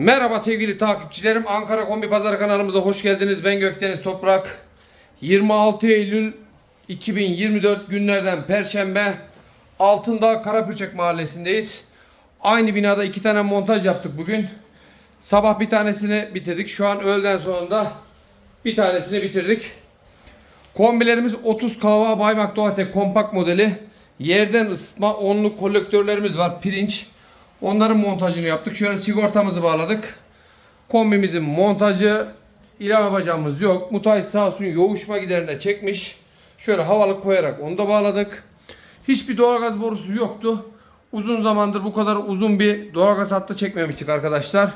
Merhaba sevgili takipçilerim. Ankara Kombi Pazarı kanalımıza hoş geldiniz. Ben Gökdeniz Toprak. 26 Eylül 2024 günlerden Perşembe Altındağ Karapürçek mahallesindeyiz. Aynı binada iki tane montaj yaptık bugün. Sabah bir tanesini bitirdik. Şu an öğleden sonunda bir tanesini bitirdik. Kombilerimiz 30 kava Baymak Doğatek kompakt modeli. Yerden ısıtma onlu kolektörlerimiz var. Pirinç. Onların montajını yaptık. Şöyle sigortamızı bağladık. Kombimizin montajı ilave bacağımız yok. Müteahhit sağ olsun yoğuşma giderine çekmiş. Şöyle havalık koyarak onu da bağladık. Hiçbir doğalgaz borusu yoktu. Uzun zamandır bu kadar uzun bir doğalgaz hattı çekmemiştik arkadaşlar.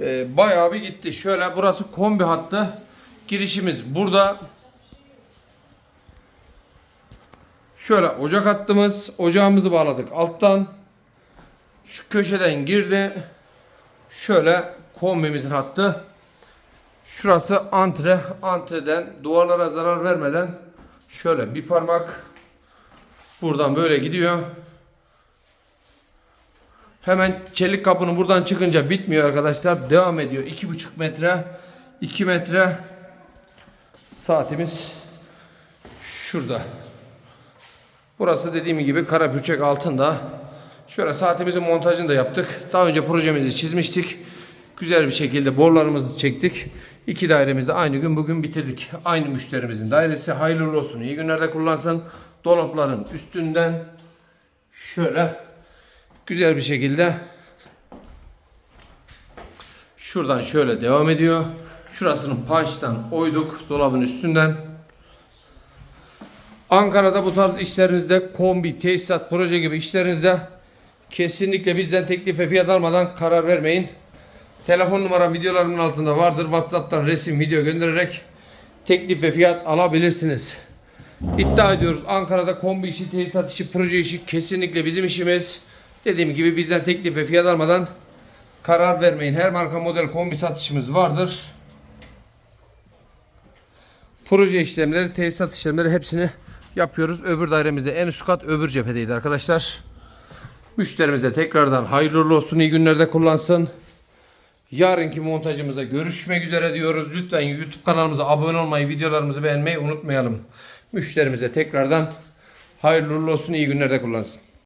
Ee, bayağı bir gitti. Şöyle burası kombi hattı. Girişimiz burada. Şöyle ocak hattımız. Ocağımızı bağladık alttan. Şu köşeden girdi. Şöyle kombimizin hattı. Şurası antre. Antreden duvarlara zarar vermeden şöyle bir parmak buradan böyle gidiyor. Hemen çelik kapının buradan çıkınca bitmiyor arkadaşlar. Devam ediyor. 2,5 metre 2 metre saatimiz şurada. Burası dediğim gibi Karapürçek altında. Şöyle saatimizin montajını da yaptık. Daha önce projemizi çizmiştik. Güzel bir şekilde borularımızı çektik. İki dairemizi aynı gün bugün bitirdik. Aynı müşterimizin dairesi. Hayırlı olsun. İyi günlerde kullansın. Dolapların üstünden şöyle güzel bir şekilde şuradan şöyle devam ediyor. Şurasının punch'tan oyduk dolabın üstünden. Ankara'da bu tarz işlerinizde kombi, tesisat, proje gibi işlerinizde kesinlikle bizden teklif ve fiyat almadan karar vermeyin. Telefon numaram videolarımın altında vardır. WhatsApp'tan resim, video göndererek teklif ve fiyat alabilirsiniz. İddia ediyoruz Ankara'da kombi işi, tesisat işi, proje işi kesinlikle bizim işimiz. Dediğim gibi bizden teklif ve fiyat almadan karar vermeyin. Her marka model kombi satışımız vardır. Proje işlemleri, tesisat işlemleri hepsini yapıyoruz. Öbür dairemizde en üst kat öbür cephedeydi arkadaşlar. Müşterimize tekrardan hayırlı olsun. iyi günlerde kullansın. Yarınki montajımıza görüşmek üzere diyoruz. Lütfen YouTube kanalımıza abone olmayı, videolarımızı beğenmeyi unutmayalım. Müşterimize tekrardan hayırlı olsun. iyi günlerde kullansın.